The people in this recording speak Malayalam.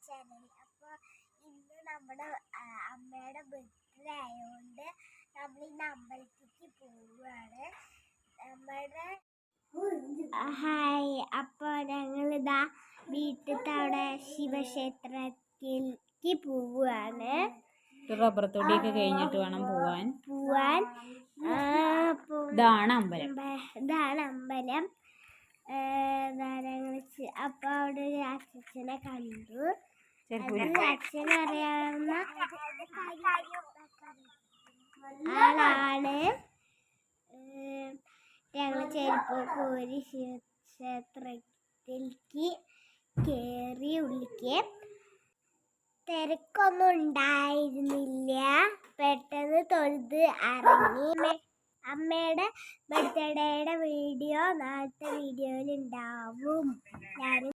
ചാനൽ അപ്പോൾ ഇന്ന് നമ്മുടെ അമ്മയുടെ ബർത്ത്ഡേ ആയതുകൊണ്ട് നമ്മൾ ഇന്ന് അമ്പലത്തിലേക്ക് പോവുകയാണ് നമ്മുടെ ഹായ് അപ്പോൾ ഞങ്ങളിതാ വീട്ടിലത്തെ അവിടെ ശിവക്ഷേത്രത്തിലേക്ക് പോവുകയാണ് റബ്ബർ തൊടിയൊക്കെ കഴിഞ്ഞിട്ട് വേണം പോവാൻ. പോവാൻ. ഇതാണ് അമ്പലം. അമ്പ- ഇതാണ് അമ്പലം. ഞങ്ങൾ അപ്പൊ അവിടെ ഒരു അച്ഛനെ കണ്ടു. അച്ഛൻ അറിയാവുന്ന ആളാണ്. ഞങ്ങൾ ചെരുപ്പ് കോരി ക്ഷേത്രത്തിലേക്ക് കേറി ഉള്ളിക്ക്. തിരക്കൊന്നും ഉണ്ടായിരുന്നില്ല. പെട്ടെന്ന് തൊഴുത് ഇറങ്ങി മെ- അമ്മയുടെ ബർത്ത്ഡേയുടെ വീഡിയോ നാളത്തെ വീഡിയോയിൽ ഉണ്ടാവും